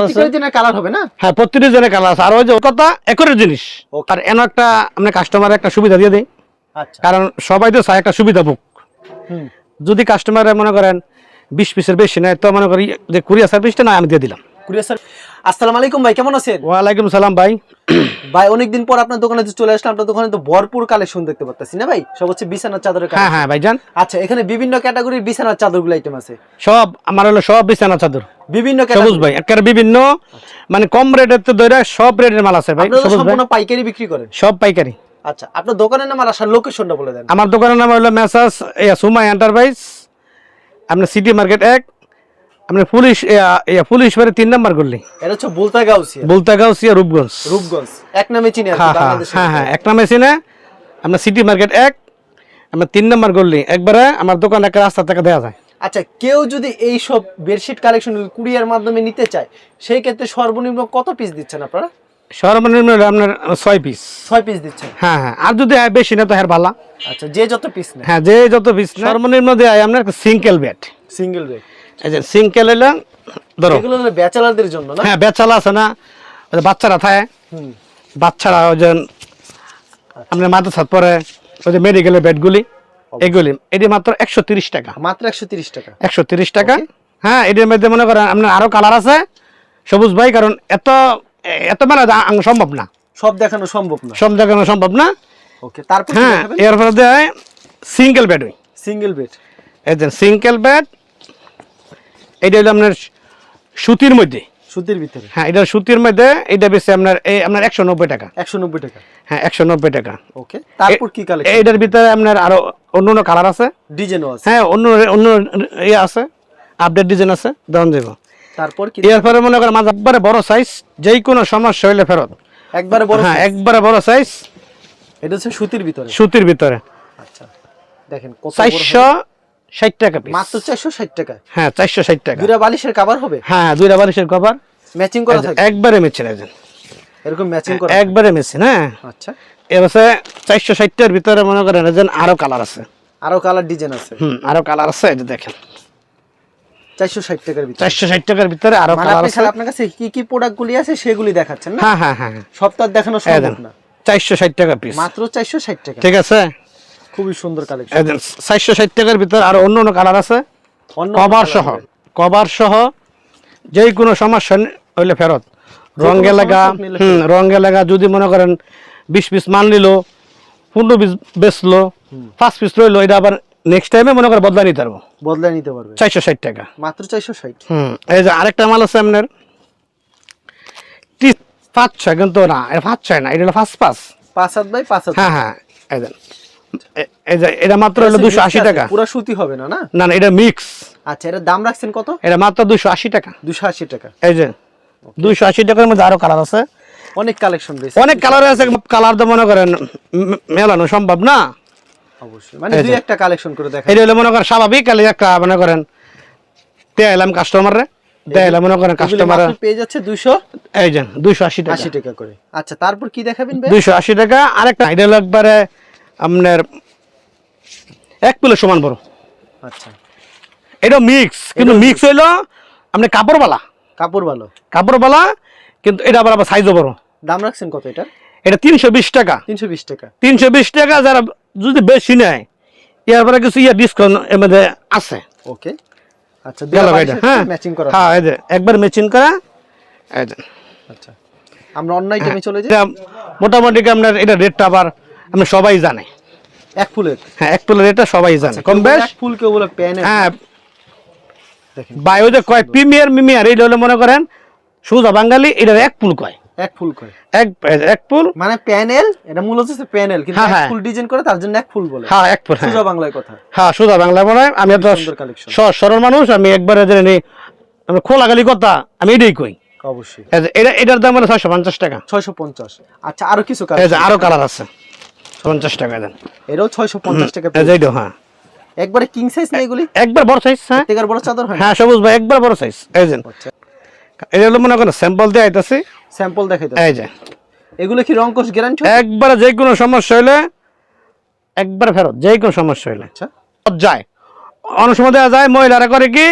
প্রত্যেকটা কালার হবে না? হ্যাঁ প্রতিটি জনের কালার আছে। আর ওই যে কথা একরের জিনিস। আর এন একটা আমরা কাস্টমার একটা সুবিধা দিয়ে দিই। আচ্ছা। কারণ সবাই তো চায় একটা সুবিধা বুক যদি কাস্টমারে মনে করেন বিশ পিসের বেশি নেয় তো মনে করি যে কুরিয়ার সার্ভিসটা না আমি দিয়ে দিলাম। কুরিয়ার স্যার আসসালামু আলাইকুম ভাই কেমন আছেন? ওয়ালাইকুম সালাম ভাই। ভাই অনেকদিন পর আপনার দোকানে চলে আসলাম আপনার দোকানে তো ভরপুর কালেকশন দেখতে পাচ্ছি না ভাই? সব হচ্ছে বিছানার চাদরের হ্যাঁ। হ্যাঁ ভাইজান। আচ্ছা এখানে বিভিন্ন ক্যাটাগরির বিছানার চাদরগুলো আইটেম আছে। সব আমার হলো সব বিছানার চাদর। বিভিন্ন সবুজ ভাই একেবারে বিভিন্ন। মানে কম রেটের তো ধরে সব রেটের মাল আছে ভাই সবুজ ভাই। সম্পূর্ণ পাইকারি বিক্রি করেন? সব পাইকারি। আচ্ছা আপনার দোকানের নাম আর আসার লোকেশনটা বলে দেন। আমার দোকানের নাম হলো মেসাস সুমাই এন্টারপ্রাইজ আপনার সিটি মার্কেট এক আপনার পুলিশ পুলিশ বাড়ি তিন নাম্বার করলি এটা হচ্ছে বুলতা গাউসিয়া বলতে গাউসিয়া রূপগঞ্জ। রূপগঞ্জ এক নামে চিনি হ্যাঁ হ্যাঁ হ্যাঁ হ্যাঁ ভিতরে। একটা মেশিনে আপনার সিটি মার্কেট এক আপনার তিন নাম্বার করলি একবারে আমার দোকান একটা রাস্তা থেকে দেওয়া যায়। আচ্ছা কেউ যদি এই সব বেডশিট কালেকশন কুরিয়ার মাধ্যমে নিতে চায় সেই ক্ষেত্রে সর্বনিম্ন কত পিস দিচ্ছেন আপনারা? সর্বনিম্ন আপনার ছয় পিস ছয় পিস দিচ্ছেন? হ্যাঁ হ্যাঁ আর যদি হয় বেশি না তো হ্যাঁ ভালো। আচ্ছা যে যত পিস নেয়। হ্যাঁ যে যত পিস সর্বনিম্ন দেয় আপনার সিঙ্গেল বেড সিঙ্গেল বেড যে সিঙ্গেল হলো ধরো। এগুলো ব্যাচেলারদের জন্য না? হ্যাঁ বেচালা আছে না বাচ্চারা থাকে। হুম। বাচ্চারা ওই যে আপনার মাথা ছাদ পরে ওই যে মেডিকেলের বেডগুলি এগুলি এটি মাত্র একশো তিরিশ টাকা। মাত্র একশো তিরিশ টাকা। একশো তিরিশ টাকা। হ্যাঁ এটির মধ্যে মনে করেন আপনার আরও কালার আছে সবুজ ভাই কারণ এত এত মেলা আং- সম্ভব না। সব দেখানো সম্ভব না। সব দেখানো সম্ভব না। ওকে তারপর হ্যাঁ এরপরে দেয় সিঙ্গেল বেড সিঙ্গেল বেড এই যে সিঙ্গেল বেড এটা হলো আপনার সুতির মধ্যে। সুতির ভিতরে? হ্যাঁ এটা সুতির মধ্যে এটা বেশি আপনার এই আপনার একশো নব্বই টাকা। একশো নব্বই টাকা? হ্যাঁ একশো নব্বই টাকা। ওকে তারপর কি কালেকশন এইটার ভিতরে আপনার আরও অন্য অন্য কালার আছে ডিজাইনও আছে। হ্যাঁ অন্য অন্য ইয়ে আছে আপডেট ডিজাইন আছে দেওয়ান যাব তারপর কি এরপরে মনে করেন মাছ একবারে বড় সাইজ যেই কোনো সমস্যা হইলে ফেরত। একবারে বড় হ্যাঁ একবারে বড় সাইজ এটা হচ্ছে সুতির ভিতরে? সুতির ভিতরে। আচ্ছা দেখেন চারশো ষাট টাকা পিস মাত্র চারশো ষাট টাকা। হ্যাঁ চারশো ষাট টাকা। দুটা বালিশের কাভার হবে? হ্যাঁ দুইটা বালিশের কভার ম্যাচিং করা থাকে একবারে একজন এরকম ম্যাচিং করা একবারে হ্যাঁ। আচ্ছা। চারশো ষাটটার ভিতরে মনে করেন আরও কালার আছে। আরও কালার ডিজাইন আছে। হুম আরও কালার আছে এই দেখেন। চারশো ষাট টাকার ভিতরে। চারশো ষাট টাকার ভিতরে আরও মানে কালার আছে। আপনার কাছে কি কি আছে সেগুলি দেখাচ্ছেন না? হ্যাঁ হ্যাঁ হ্যাঁ হ্যাঁ। আর দেখানো সম্ভব না। চারশো ষাট টাকা পিস মাত্র চারশো ষাট টাকা। ঠিক আছে? খুবই সুন্দর কালেকশন চারশো ষাট টাকার ভিতরে আরও অন্য অন্য কালার আছে। কভার সহ কভার সহ যেই কোনো সমস্যা হইলে ফেরত। রঙে লাগা হুম রঙে লাগা যদি মনে করেন বিশ পিস মান নিল পনেরো পিস বেচলো পাঁচ পিস রইল এটা আবার নেক্সট টাইমে মনে করে বদলা নিতে পারব। বদলে নিতে পারবে। চারশো ষাট টাকা। মাত্র চারশো ষাট। হুম এই যে আরেকটা মাল আছে আপনার। টি পাঁচ ছয় কিন্তু না এটা পাঁচ ছয় না এটা হলো পাঁচ পাঁচ। পাঁচ হাত বাই পাঁচ হ্যাঁ হ্যাঁ এই যে। এটা মাত্র হলো দুশো আশি টাকা। পুরো সুতি হবে না না? না এটা মিক্স আচ্ছা এর দাম রাখছেন কত? এটা মাত্র দুশো আশি টাকা। দুশো আশি টাকা। এই যে দুইশো আশি টাকার মধ্যে আরও কালার আছে। অনেক কালেকশন রয়েছে। অনেক কালার আছে কালার তো মনে করেন মেলানো সম্ভব না। অবশ্যই। মানে দুই একটা কালেকশন করে দেখা এটা হলো মনে করেন স্বাভাবিক কালি একটা মনে করেন দেয়ালাম কাস্টমারে দেয়ালাম মনে করেন কাস্টমার পেয়ে যাচ্ছে এই যে টাকা। করে। আচ্ছা তারপর কি দেখাবেন ভাই? দুইশো আশি টাকা আরেকটা এটা একবারে আপনার এক কিলো সমান বড়। আচ্ছা। এটা মিক্স কিন্তু মিক্স হইল আপনার কাপড়বালা। কাপড় ভালো কাপড়বালা কিন্তু এটা আবার আবার সাইজও বড়। দাম রাখছেন কত এটা এটা তিনশো বিশ টাকা। তিনশো বিশ টাকা। তিনশো বিশ টাকা যারা যদি বেশি নেয় এরপরে কিছু ইয়ে ডিসকাউন্ট এর মধ্যে আছে। ওকে। আচ্ছা হ্যাঁ? ম্যাচিং করা। হ্যাঁ এই যে একবার ম্যাচিং করা এই যে। আচ্ছা। আমরা অন্য আইটেমে চলে যাই। মোটামুটি আপনার এটা রেটটা আবার আপনি সবাই জানে। এক ফুলের হ্যাঁ এক তুলের রেটটা সবাই জানে। কম বেশ? ফুল কেউ বলে প্যানে হ্যাঁ। ওই যে কয় প্রিমিয়ার মিমিয়ার এইটা হলে মনে করেন সুজা বাঙালি এটার এক পুল কয়। এক ফুল করে এক এক পুল মানে প্যানেল এটা মূলত হচ্ছে প্যানেল কিন্তু হ্যাঁ, এক হ্যাঁ। ফুল ডিজাইন করে তার জন্য এক ফুল বলে। হ্যাঁ এক পুল হ্যাঁ। সোজা বাংলায় কথা। হ্যাঁ সুজা বাংলা মনে আমি collection। সরল মানুষ আমি একবারে জেনে নিই। আমি খোলাগালি কথা আমি এটাই কই। অবশ্যই। এটা এটার দাম হলো ছয়শো পঞ্চাশ টাকা। ছয়শো পঞ্চাশ। আচ্ছা আরও কিছু কালার আরও কালার আছে। পঞ্চাশ টাকা দেন। এটাও ছয়শো পঞ্চাশ টাকা এইটা, হ্যাঁ। একবারে কিং সাইজ না এগুলি? একবার বড় সাইজ হ্যাঁ। তেগার বড় চাদর হয় হ্যাঁ সবুজ ভাই একবার বড় সাইজ এই যে। আচ্ছা। এটা হলো মনে করেন স্যাম্পল দিয়ে আইতাছি। স্যাম্পল দেখাই এই যে। এগুলো কি রং কোষ গ্যারান্টি একবারে যে কোনো সমস্যা হইলে একবার ফেরত যে কোনো সমস্যা হইলে। আচ্ছা। যায়। অনেক সময় দেওয়া যায় মহিলারা করে কি?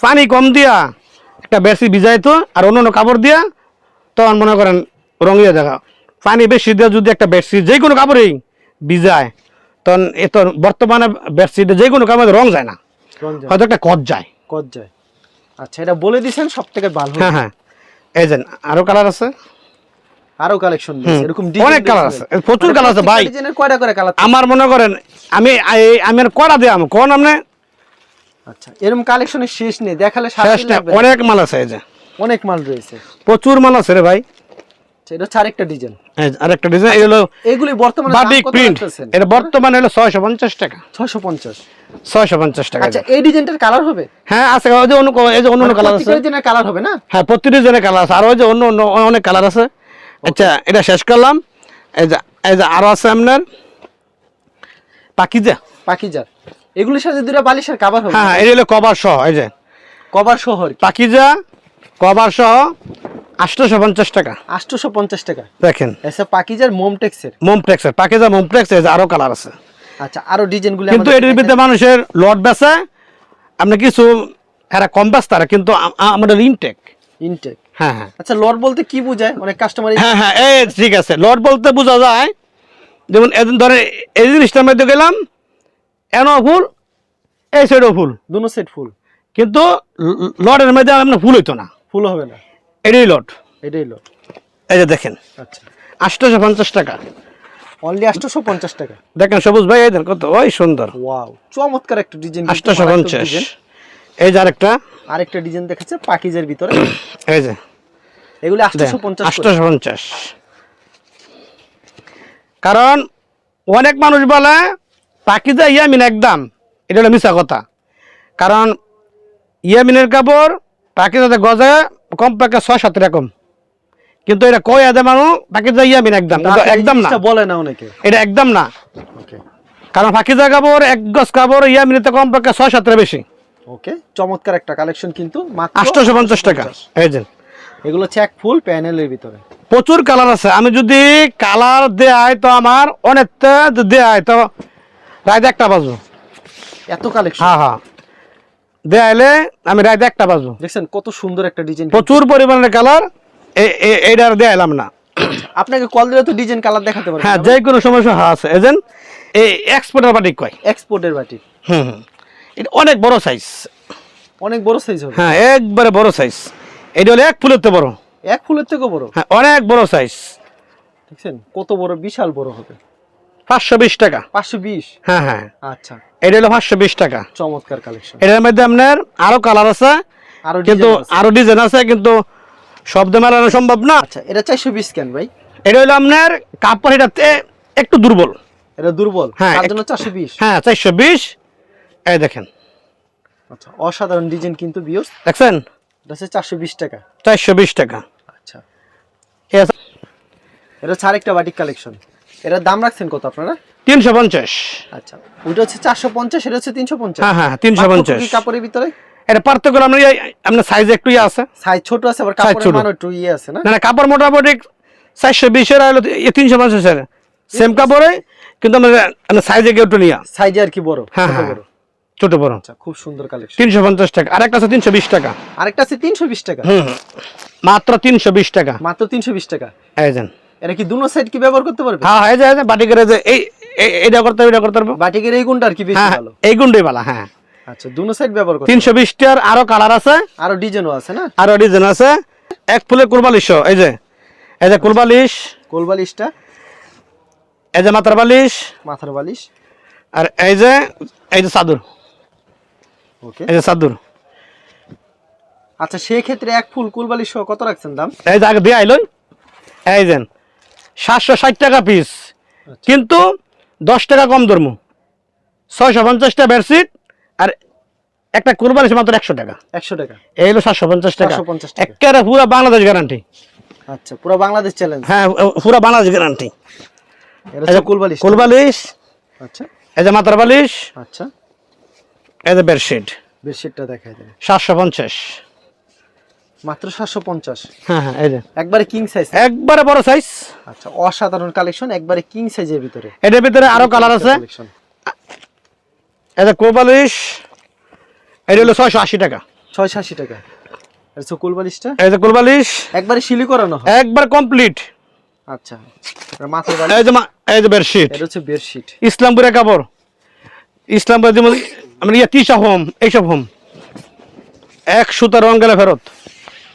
পানি কম দিয়া একটা বেশি ভিজাইতো আর অন্য অন্য কাপড় দিয়া তখন মনে করেন রঙিয়ে দেখা পানি বেশি দিয়ে যদি একটা বেডশিট যে কোনো কাপড়েই ভিজায় তখন এ তো বর্তমানে বেডশিটে যে কোনো কাপড়ে রং যায় না। হয়তো একটা কচ যায়। কত যায়। আচ্ছা এটা বলে দিছেন সব থেকে ভালো হ্যাঁ হ্যাঁ। এই যে আরও কালার আছে? আরও কালেকশন এরকম অনেক colour আছে, প্রচুর colour আছে, ভাই। কয়টা করে কালার আমার মনে করেন আমি আমি দিয়ে আমি কোন আপনি আচ্ছা এরকম কালেকশনের শেষ নেই দেখালে শেষ দিন না, অনেক মাল আছে এই যে। অনেক মাল রয়েছে। প্রচুর মাল আছে রে ভাই। আচ্ছা, এটা হচ্ছে আরেকটা ডিজাইন। যে আরেকটা ডিজাইন হলো এগুলি বর্তমানে বাটিক প্রিন্ট এটা বর্তমানে হলো ছয়শো পঞ্চাশ টাকা। ছয়শো পঞ্চাশ। ছয়শো পঞ্চাশ টাকা আচ্ছা এই ডিজাইনটার কালার হবে? হ্যাঁ আছে ওই যে অন্য এই যে অন্য অন্য কালার আছে। ডিজাইনের কালার হবে না? হ্যাঁ প্রতিটি জনের কালার আছে। আর ওই যে অন্য অন্য অনেক কালার আছে। আচ্ছা এটা শেষ করলাম। এই যে এই যে আরও আছে আপনার পাকিজা। পাকিজার এগুলির সাথে দুটো বালিশের কাভার হবে। হ্যাঁ হ্যাঁ এটা হলো কভার সহ এই যে। কভার শহর পাকিজা কভার সহ আটশোশো পঞ্চাশ টাকা। আটশোশো পঞ্চাশ টাকা। দেখেন। এসে পাকিজার মোমটেক্সের পাকিজা আরও কালার আছে। আচ্ছা আরও ডিজাইনগুলি কিন্তু এটির ভিতরে মানুষের লট বেচে আপনি কিছু এরা কম বেচতারা কিন্তু আ- আ- আমাদের ইনটেক ইনটেক হ্যাঁ হ্যাঁ। আচ্ছা লট বলতে কি বোঝায়? অনেক কাস্টমার হ্যাঁ হ্যাঁ এই ঠিক আছে। লট বলতে বোঝা যায় যেমন এদিন ধরে এই জিনিসটার মধ্যে গেলাম এনও ফুল এই সাইডও ফুল। দুনো সেট ফুল। কিন্তু লটের মধ্যে আপনার ফুল হইতো না। ফুল হবে না। এটাই লট এটাই লট এই যে দেখেন। আচ্ছা। আটশোশো পঞ্চাশ টাকা। অনলি আটশোশো পঞ্চাশ টাকা। দেখেন সবুজ ভাই এই দেন কত? ওই সুন্দর। ওয়াও চমৎকার একটা ডিজাইন আটশোশো পঞ্চাশ। এই যে আরেকটা। আরেকটা ডিজাইন দেখাচ্ছে পাকিজের ভিতরে। এই যে। এগুলি আটশোশো পঞ্চাশ। আটশোশো পঞ্চাশ। কারণ অনেক মানুষ বলে পাকিজা ইয়ামিন একদম। এটা হলো মিশা কথা। কারণ ইয়ামিনের কাপড় পাকিজাতে গজে কম পাকে ছয় সাত রকম কিন্তু এটা কয় আদে মানুষ পাকিজা ইয়ামিন একদম। একদম না। বলে না অনেকে। এটা একদম না। কারণ পাকিজা কাপড় এক গজ কাপড় ইয়ামিনিতে কম পাকে ছয় সাতটা বেশি। ওকে চমৎকার একটা কালেকশন কিন্তু আটশোশো পঞ্চাশ টাকা। এই যে। এগুলো হচ্ছে এক ফুল প্যানেলের ভিতরে। প্রচুর কালার আছে। আমি যদি কালার দেয় তো আমার অনেকটা দেয় তো রাত একটা বাজবো। এত কালেকশন। হ্যাঁ হ্যাঁ। দেয়াইলে আমি রাত একটা বাজবো। দেখছেন কত সুন্দর একটা ডিজাইন প্রচুর পরিমাণের কালার এইটার দেয়াইলাম না। আপনাকে কল দিলে তো ডিজাইন কালার দেখাতে পারবেন হ্যাঁ যে কোনো সমস্যা হ্যাঁ আছে। এজেন এই এক্সপোর্টার বাটিক কয়? এক্সপোর্টের বাটি হুম হুম। এটা অনেক বড় সাইজ অনেক বড় সাইজ হবে। হ্যাঁ একবারে বড় সাইজ এটা হলো এক ফুলের তো বড়। এক ফুলের থেকেও বড়? হ্যাঁ অনেক বড় সাইজ দেখছেন কত বড় বিশাল বড় হবে। পাঁচশো বিশ টাকা। পাঁচশো বিশ? হ্যাঁ হ্যাঁ। আচ্ছা। এটা হলো পাঁচশো বিশ টাকা। চমৎকার কালেকশন এটার মধ্যে আপনার আরও কালার আছে আরও কিন্তু ডিজাইন আছে। আরও ডিজাইন আছে কিন্তু শব্দ মেলানো সম্ভব না। আচ্ছা এটা চারশো বিশ কেন ভাই? এটা হলো আপনার কাপড় এটাতে একটু দুর্বল। এটা দুর্বল? হ্যাঁ, তার জন্য চারশো বিশ? হ্যাঁ চারশো বিশ। এই দেখেন। আচ্ছা অসাধারণ ডিজাইন কিন্তু বিয়স দেখছেন? এটা হচ্ছে চারশো বিশ টাকা। চারশো বিশ টাকা। আচ্ছা। এটা হচ্ছে আরেকটা বাটিক কালেকশন এটার দাম রাখছেন কত আপনারা? তিনশো পঞ্চাশ। আচ্ছা হচ্ছে চারশো পঞ্চাশ এটা হচ্ছে তিনশো পঞ্চাশ। হ্যাঁ হ্যাঁ তিনশো পঞ্চাশ। কাপড়ের ভিতরে? এটা পার্থক্য আপনার সাইজ একটু ইয়ে আছে। সাইজ ছোট আছে আবার কাপড়ের। মান একটু ইয়ে আছে না? না কাপড় মোটামুটি চারশো বিশের হলো তিনশো পঞ্চাশের। সেম কাপড়ে কিন্তু আমরা সাইজ একটু নিয়ে সাইজে আর কি বড়? হ্যাঁ হ্যাঁ ছোট বড়। আচ্ছা খুব সুন্দর কালেকশন তিনশো পঞ্চাশ টাকা। আর একটা আছে তিনশো বিশ টাকা। আরেকটা আছে তিনশো বিশ টাকা? হুম। মাত্র তিনশো বিশ টাকা। মাত্র তিনশো বিশ টাকা? এই যান এটা কি দুনো সাইড কি ব্যবহার করতে পারবে? হ্যাঁ এই যে করে যে এই এইটা করতে হবে এটা করতে পারব। বাটিকের এই গুণটা আর কি বেশি হ্যাঁ ভালো? এই গুন্ডই বালা হ্যাঁ। আচ্ছা দুনো সাইড ব্যবহার করতে তিনশো বিশটার আরও কালার আছে। আরও ডিজাইনও আছে না? আরও ডিজাইন আছে। এক ফুলের কুলবালিশ এই যে এই যে কুলবালিশ। কোল বালিশটা এই যে মাথার বালিশ। মাথার বালিশ। আর এই যে এই যে চাদর। ওকে এই যে চাদর। আচ্ছা সেই ক্ষেত্রে এক ফুল কুল বালিশ সহ কত রাখছেন দাম? এই যে আগে দিয়ে আইলই এই যে সাতশো ষাট টাকা পিস কিন্তু দশ টাকা কম ধরম। ছয়শো পঞ্চাশটা বেডশিট আর একটা কুরবানিশ মাত্র একশো টাকা। একশো টাকা। এই হলো সাতশো পঞ্চাশ টাকা। 750 টাকা। একেবারে পুরো বাংলাদেশ গ্যারান্টি আচ্ছা পুরো বাংলাদেশ চ্যালেঞ্জ হ্যাঁ পুরো বাংলাদেশ গ্যারান্টি হচ্ছে কুলবালিশ আচ্ছা। এই যে মাথার বালিশ আচ্ছা। এই যে বেডশিট বেডশিটটা দেখাই দেন। সাতশো পঞ্চাশ। মাত্র সাতশো পঞ্চাশ। হ্যাঁ হ্যাঁ এই যে। একবারে কিং সাইজ একবারে বড় সাইজ আচ্ছা অসাধারণ কালেকশন একবারে কিং সাইজের ভিতরে। এটার ভিতরে আরও কালার আছে। যে কোবালিশ এটা হলো ছয়শো আশি টাকা। ছয় আশি টাকা। আচ্ছা কোল বালিশটা? এই যে কোলবালিশ একবারে শিলি করানো হয়। একবার কমপ্লিট আচ্ছা আর মাথার বালিশ। এই যে মা- এই যে বেডশিট এটা হচ্ছে বেডশিট ইসলামপুরের কাপড়। ইসলামপুরের যেমন আমরা ইয়ে তিসা হোম এইসব হোম। এক সুতা রং গেলে ফেরত।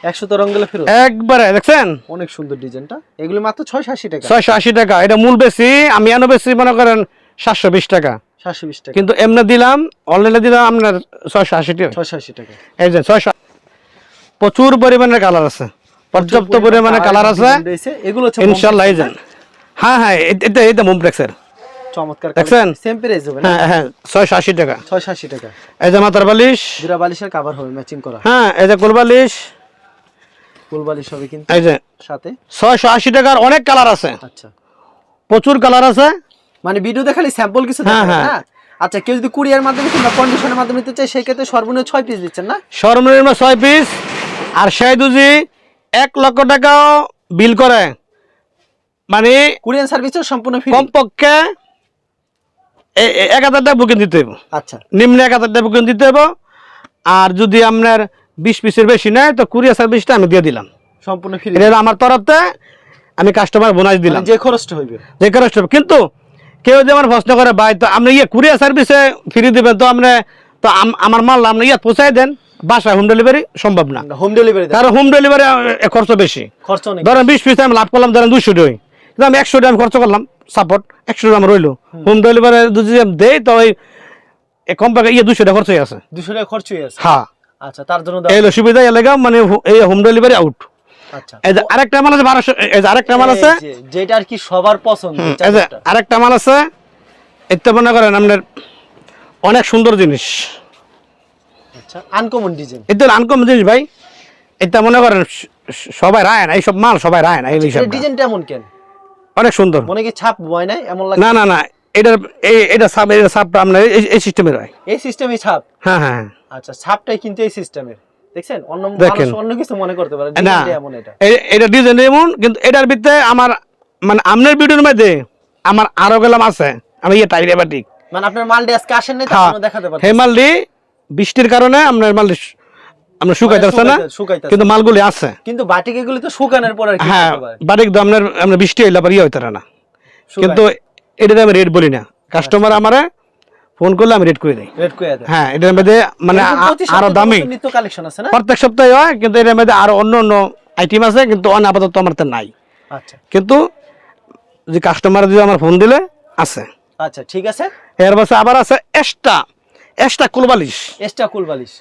একশো তো রঙ ফেরত। একবারে দেখছেন? অনেক সুন্দর ডিজাইনটা। এগুলো মাত্র ছয়শো আশি টাকা। টাকা। এটা মূল বেশি আমি এনে বেশি মনে করেন সাতশো বিশ টাকা। সাতশো বিশ টাকা। কিন্তু এমনি দিলাম অনলাইনে দিলাম আপনার ছয়শো আশি টাকা। ছয়শো আশি টাকা। এই যে প্রচুর পরিমাণের কালার আছে। পর্যাপ্ত পরিমাণে কালার আছে। এগুলো এই হ্যাঁ হ্যাঁ এ- এটা এটা মুমপ্লেক্সের চমৎকার দেখছেন? সেম প্রাইস হবে হ্যাঁ হ্যাঁ টাকা। ছয়শো আশি টাকা। এই যে মাথার বালিশ। দুরা বালিশের কাভার হবে ম্যাচিং করা। হ্যাঁ এই যে ফুল বালিশ হবে কিন্তু এই যে সাথে। ছয়শো আশি টাকার অনেক কালার আছে। আচ্ছা। প্রচুর কালার আছে। মানে ভিডিও দেখালে স্যাম্পল কিছু হ্যাঁ, হ্যাঁ। আচ্ছা কেউ যদি কুরিয়ার মাধ্যমে কিংবা কন্ডিশনের মাধ্যমে নিতে চায় সেই ক্ষেত্রে সর্বনিম্ন ছয় পিস দিচ্ছেন না? সর্বনিম্ন ছয় পিস আর সেই দুজি এক লক্ষ টাকাও বিল করে। মানে কুরিয়ান সার্ভিসও সম্পূর্ণ ফ্রি কমপক্ষে এক হাজার টাকা বুকিং দিতে হবে আচ্ছা। নিম্নে এক হাজার টাকা বুকিং দিতে হবে আর যদি আপনার বিশ পিসের বেশি নেয় তো কুরিয়ার সার্ভিসটা আমি দিয়ে দিলাম। সম্পূর্ণ ফ্রি এটা আমার তরফতে আমি কাস্টমার বোনাস দিলাম। যে খরচটা হইবে। যে খরচ হবে। কিন্তু কেউ যদি আমার প্রশ্ন করে ভাই তো আপনি ইয়ে কুরিয়ার সার্ভিসে ফ্রি দিবেন তো আপনি তো আমার মাল আপনি ইয়ে পৌঁছাই দেন। বাসায় হোম ডেলিভারি সম্ভব না। হোম ডেলিভারি কারণ হোম ডেলিভারি খরচ বেশি। খরচ ধরেন বিশ। পিস আমি লাভ করলাম ধরেন দুশো টাকা কিন্তু আমি একশো টাকা আমি খরচ করলাম সাপোর্ট একশো টাকা রইল। হোম। ডেলিভারি যদি দেই তো ওই কম টাকা ইয়ে দুশো টাকা খরচ হয়ে আছে। দুশো টাকা খরচ হয়ে আছে। হ্যাঁ। আচ্ছা তার জন্য এই সুবিধা এলাকা মানে এই হোম ডেলিভারি আউট আচ্ছা। আরেকটা মাল আছে বারোশো আরেকটা মাল আছে যেটা আর কি সবার পছন্দ। আরেকটা মাল আছে। এতে মনে করেন আপনার অনেক সুন্দর জিনিস। আচ্ছা আনকমন ডিজাইন আনকম জিনিস ভাই। এটা মনে করেন সবাই রায় না এইসব মাল সবাই রায় না এই এটা ডিজাইনটা কেন? অনেক সুন্দর। মনে কি ছাপ এমন লাগে না না না এটার এটা সাপ এটা সাপটা আপনার এই- সিস্টেমের হয়। এই সিস্টেমই ছাপ হ্যাঁ হ্যাঁ হ্যাঁ। আচ্ছা ছাপটাই কিন্তু এই সিস্টেমের দেখছেন? অন্য। মানুষ অন্য কিছু মনে করতে পারে। না এমন এটা। এটা ডিজাইন এমন কিন্তু এটার ভিতরে আমার মানে আমনের ভিডিওর মধ্যে আমার আরও গেলাম আছে। আমি ইয়ে টাইরে বাটিক মানে আপনার মালটি আজকে আসেন নাই হ্যাঁ। দেখাতে মালটি বৃষ্টির কারণে আপনার মালটি শু- আপনার শুকাইতে পারছে না কিন্তু মালগুলি আছে। কিন্তু বাটিক এগুলি তো শুকানোর পর আর কি হ্যাঁ বাটিক তো আপনার আপনার বৃষ্টি হইলে আবার ইয়ে হইতে পারে না। কিন্তু এটাতে আমি রেট বলি না। কাস্টমার আমারে ফোন করলে আমি রেট করে দিই। হ্যাঁ এটার মধ্যে মানে আরও দামি। প্রত্যেক সপ্তাহে হয় কিন্তু এটার মধ্যে আরও অন্য অন্য আইটেম আছে কিন্তু অন্য আপাতত আমার নাই। আচ্ছা। কিন্তু যে কাস্টমার যদি আমার ফোন দিলে আছে। আচ্ছা ঠিক আছে। এর পাশে আবার আছে এক্সট্রা এক্সট্রা কুলবালিশ এক্সট্রা কুল বালিশ।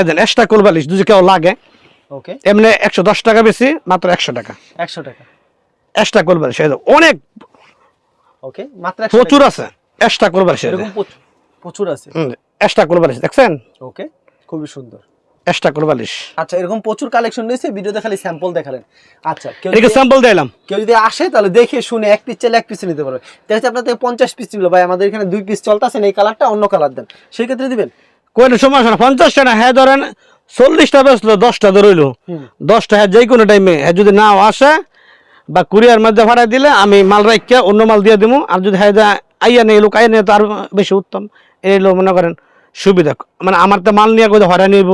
এদেন এক্সট্রা কুলবালিশ যদি কেউ লাগে। ওকে এমনি একশো দশ টাকা বেশি মাত্র একশো টাকা। একশো টাকা। এক্সট্রা কুলবালিশ অনেক ওকে মাত্র প্রচুর আছে। এক্সট্রা কুলবালিশ এরকম প্রচুর- প্রচুর আছে। এক্সট্রা কুলবালিশ দেখছেন? ওকে খুবই সুন্দর। এক্সট্রা কুলবালিশ আচ্ছা এরকম প্রচুর কালেকশন রয়েছে। ভিডিওতে খালি স্যাম্পল দেখালেন। আচ্ছা কেউ স্যাম্পল দিলাম কেউ যদি আসে তাহলে দেখে শুনে এক পিস চাইলে এক পিস নিতে পারবে। হচ্ছে আপনার থেকে পঞ্চাশ পিস নিল ভাই আমাদের এখানে দুই পিস চলতেছে এই কালারটা অন্য কালার দেন। সেই ক্ষেত্রে দিবেন। কোনো সমস্যা না। পঞ্চাশটা না হ্যাঁ ধরেন চল্লিশটা বেসলো দশটা ধরইলো দশটা হ্যাঁ যে কোনো টাইমে হ্যাঁ যদি নাও আসে বা কুরিয়ার মধ্যে ভাড়া দিলে আমি মাল রাখিয়া অন্য মাল দিয়ে দিব আর যদি হ্যাঁ আইয়া নেই লোক আইয়া নিয়ে তো আর বেশি উত্তম। এই হলো মনে করেন সুবিধা। মানে আমার তো মাল নিয়ে কোথাও হয়রানি হইব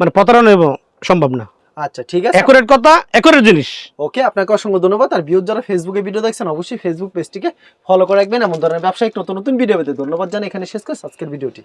মানে প্রতারণা হইব সম্ভব না। আচ্ছা ঠিক আছে। একুরেট কথা একুরেট জিনিস। ওকে আপনাকে অসংখ্য ধন্যবাদ। আর ভিউজ যারা ফেসবুকে ভিডিও দেখছেন অবশ্যই ফেসবুক পেজটিকে ফলো করে রাখবেন এমন ধরনের ব্যবসায়িক নতুন নতুন ভিডিও পেতে ধন্যবাদ জানাই। এখানে শেষ করে আজকের ভিডিওটি